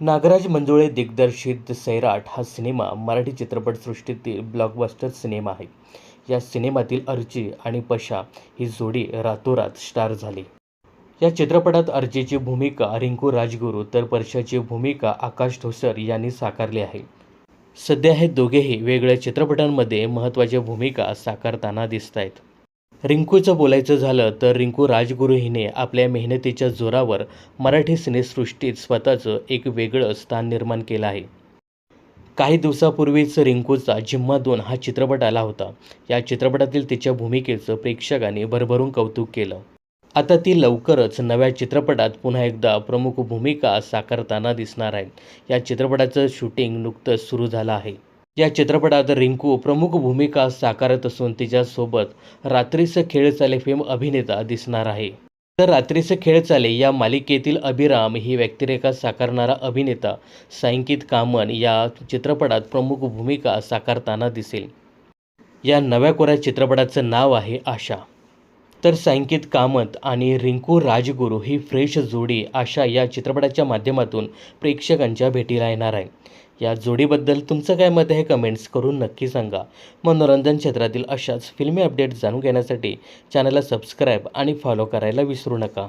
नागराज मंजुळे दिग्दर्शित सैराट हा सिनेमा मराठी चित्रपटसृष्टीतील ब्लॉकबस्टर सिनेमा आहे. या सिनेमातील अर्जी आणि पशा ही जोडी रातोरात स्टार झाली. या चित्रपटात अर्जीची भूमिका रिंकू राजगुरू तर परशाची भूमिका आकाश ठोसर यांनी साकारली आहे. सध्या हे दोघेही वेगळ्या चित्रपटांमध्ये महत्त्वाच्या भूमिका साकारताना दिसत आहेत रिंकूचं बोलायचं झालं तर रिंकू राजगुरू हिने आपल्या मेहनतीच्या जोरावर मराठी सिनेसृष्टीत स्वतःचं एक वेगळं स्थान निर्माण केलं आहे. काही दिवसापूर्वीच रिंकूचा जिम्मा दोन हा चित्रपट आला होता. या चित्रपटातील तिच्या भूमिकेचं प्रेक्षकांनी भरभरून कौतुक केलं. आता ती लवकरच नव्या चित्रपटात पुन्हा एकदा प्रमुख भूमिका साकारताना दिसणार आहे. या चित्रपटाचं शूटिंग नुकतंच सुरू झालं आहे. या चित्रपटात रिंकू प्रमुख भूमिका साकारत असून तिच्यासोबत रात्रीचं खेळ चाले फेम अभिनेता दिसणार आहे. तर रात्रीचं खेळ चाले या मालिकेतील अभिराम ही व्यक्तिरेखा साकारणारा अभिनेता सांकित कामन या चित्रपटात प्रमुख भूमिका साकारताना दिसेल. या नव्या कोऱ्या चित्रपटाचं नाव आहे आशा. तर सांकित कामत आणि रिंकू राजगुरू ही फ्रेश जोडी आशा या चित्रपटाच्या माध्यमातून प्रेक्षकांच्या भेटीला येणार आहे. या जोडीबद्दल तुमचं काय मत आहे कमेंट्स करून नक्की सांगा. मनोरंजन क्षेत्रातील अशाच फिल्मी अपडेट जाणून घेण्यासाठी चॅनलला सबस्क्राईब आणि फॉलो करायला विसरू नका.